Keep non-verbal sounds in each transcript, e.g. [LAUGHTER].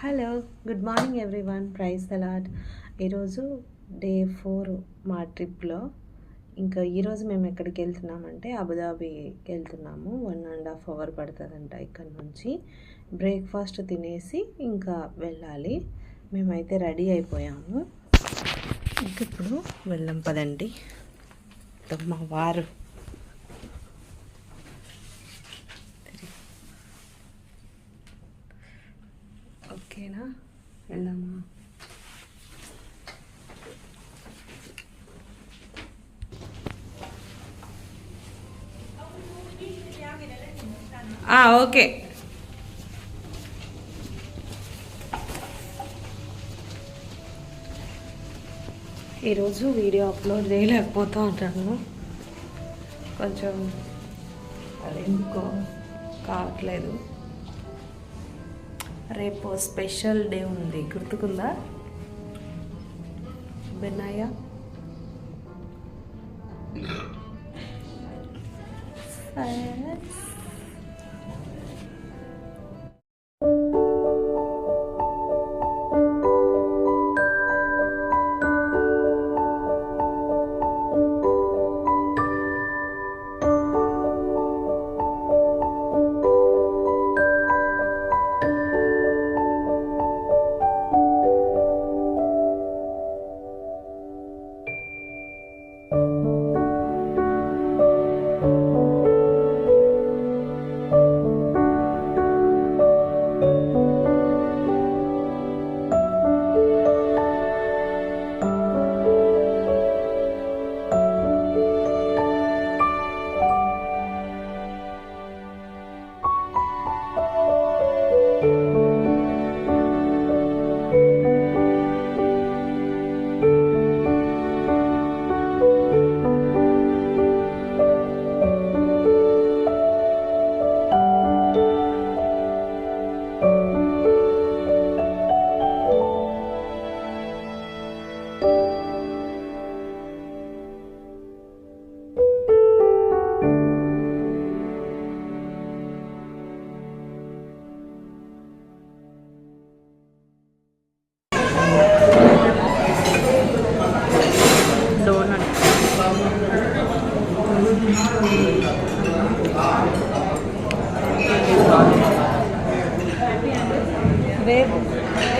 Hello good morning everyone prize allot ఈరోజు day four మా ట్రిప్లో ఇంకా ఈరోజు మేము ఎక్కడికి వెళ్తున్నామంటే అబుదాబీకి వెళ్తున్నాము. వన్ అండ్ హాఫ్ అవర్ పడుతుందంట ఇక్కడ నుంచి. బ్రేక్ఫాస్ట్ తినేసి ఇంకా వెళ్ళాలి. మేమైతే రెడీ అయిపోయాము. ఇంక ఇప్పుడు వెళ్ళం పదండి. మా వారు ఓకే ఈరోజు వీడియో అప్లోడ్ చేయలేకపోతూ ఉంటాను. కొంచెం అది ఎందుకో కావట్లేదు. రేపు స్పెషల్ డే ఉంది. గుర్తుకుందా? బెన్నయ్య? [LAUGHS] డోనట్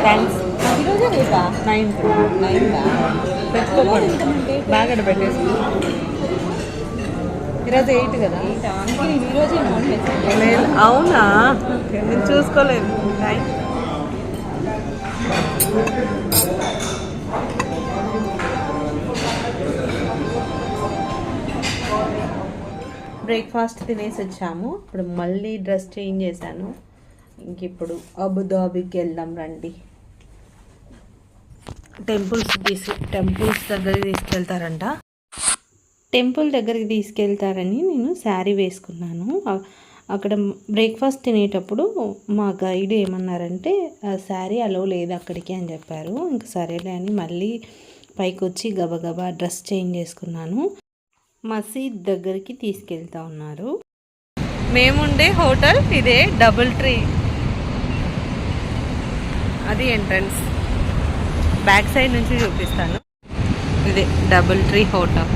థ్యాంక్స్ ఈరోజే రేపా? నైన్త్ నైన్తా పెట్టుకోకూడదు. అక్కడ పెట్టేసి. ఈరోజు ఎయిట్ కదా? ఈరోజే లేదు. అవునా? నేను చూసుకోలేదు. బ్రేక్ఫాస్ట్ తినేసి వచ్చాము. ఇప్పుడు మళ్ళీ డ్రెస్ చేంజ్ చేశాను. ఇంక ఇప్పుడు అబుదాబికి వెళ్దాం రండి. టెంపుల్స్ తీసు టెంపుల్స్ దగ్గరికి తీసుకెళ్తారంట. టెంపుల్ దగ్గరికి తీసుకెళ్తారని నేను శారీ వేసుకున్నాను. అక్కడ బ్రేక్ఫాస్ట్ తినేటప్పుడు మా గైడ్ ఏమన్నారంటే "ఆ శారీ అలో లేదు అక్కడికి అని చెప్పారు. ఇంక సరేలే అని మళ్ళీ పైకి వచ్చి గబగబా డ్రెస్ చేంజ్ చేసుకున్నాను. మసీద్ దగ్గరికి తీసుకెళ్తా ఉన్నారు. మేముండే హోటల్ ఇదే డబుల్ ట్రీ. అది ఎంట్రన్స్. బ్యాక్ సైడ్ నుంచి చూపిస్తాను ఇదే డబుల్ ట్రీ హోటల్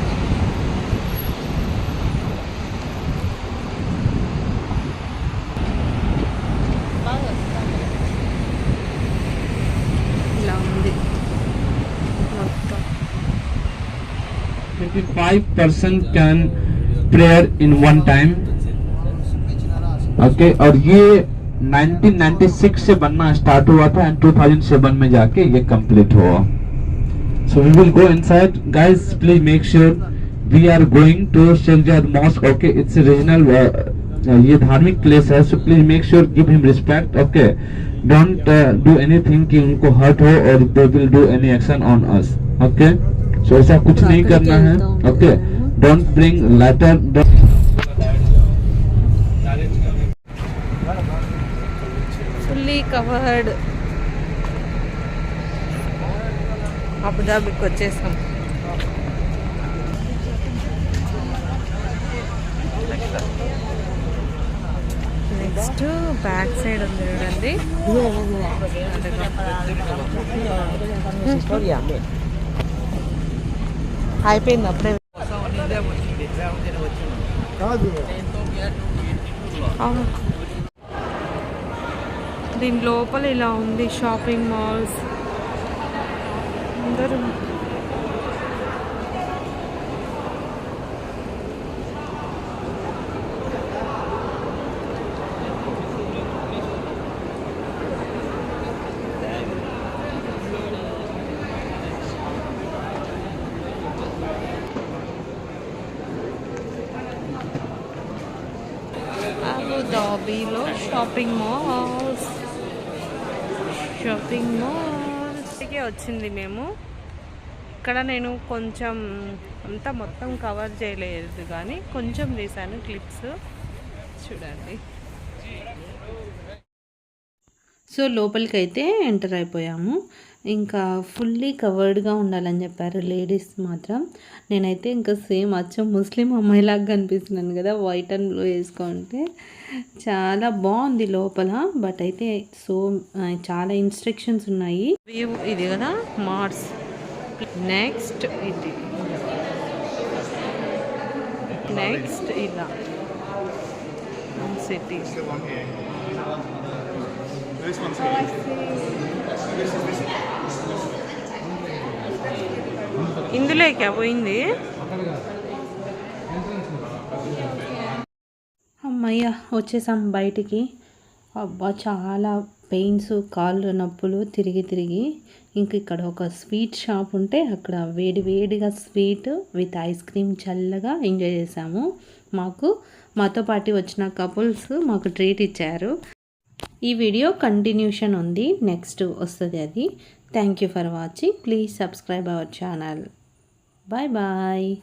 ఇలా ఉంది మొత్తం 25 person can prayer in one time okay और ये 1996 से बनना स्टार्ट हुआ था एंड 2007 में जाके ये कंप्लीट हुआ। So we will go inside guys please make sure we are going to Sheikh Zayed mosque okay it's regional ये धार्मिक प्लेस है so please make sure give him respect okay don't do anything कि उनको hurt हो और they will do any action on us okay so ऐसा कुछ नहीं करना है okay don't bring letter covered. అబుదాబికి వచ్చేసాం. నెక్స్ట్ బ్యాక్ సైడ్ ఉంది చూడండి. అయిపోయింది అప్పుడే. అవును. దీని లోపల ఇలా ఉంది షాపింగ్ మాల్స్. అందరూ అబుదాబీలో షాపింగ్ మాల్స్. షాపింగ్ మాల్స్కి వచ్చింది మేము. ఇక్కడ నేను కొంచెం అంతా మొత్తం కవర్ చేయలేదు కానీ కొంచెం తీసాను క్లిప్స్ చూడండి. సో లోపలికి అయితే ఎంటర్ అయిపోయాము. ఇంకా ఫుల్లీ కవర్డ్గా ఉండాలని చెప్పారు లేడీస్ మాత్రం. నేనైతే ఇంకా సేమ్ అచ్చం ముస్లిం అమ్మాయిలాగా కనిపిస్తున్నాను కదా వైట్ అండ్ బ్లూ వేసుకుంటే. చాలా బాగుంది లోపల బట్ అయితే సో చాలా ఇన్స్ట్రక్షన్స్ ఉన్నాయి. వ్యూ ఇది కదా మార్స్ నెక్స్ట్ ఇది. నెక్స్ట్ ఇలా. సిటీ ఇందులోకి పోయింది. అమ్మయ్య వచ్చేసాం బయటికి. అబ్బా చాలా పెయిన్స్ కాళ్ళు నొప్పులు తిరిగి తిరిగి. ఇంక ఇక్కడ ఒక స్వీట్ షాప్ ఉంటే అక్కడ వేడి వేడిగా స్వీట్ విత్ ఐస్ క్రీమ్ చల్లగా ఎంజాయ్ చేసాము. మాకు మాతో పాటు వచ్చిన కపుల్స్ మాకు ట్రీట్ ఇచ్చారు. ఈ వీడియో కంటిన్యూషన్ ఉంది. నెక్స్ట్ వస్తుంది అది. Thank you for watching please subscribe our channel Bye-bye.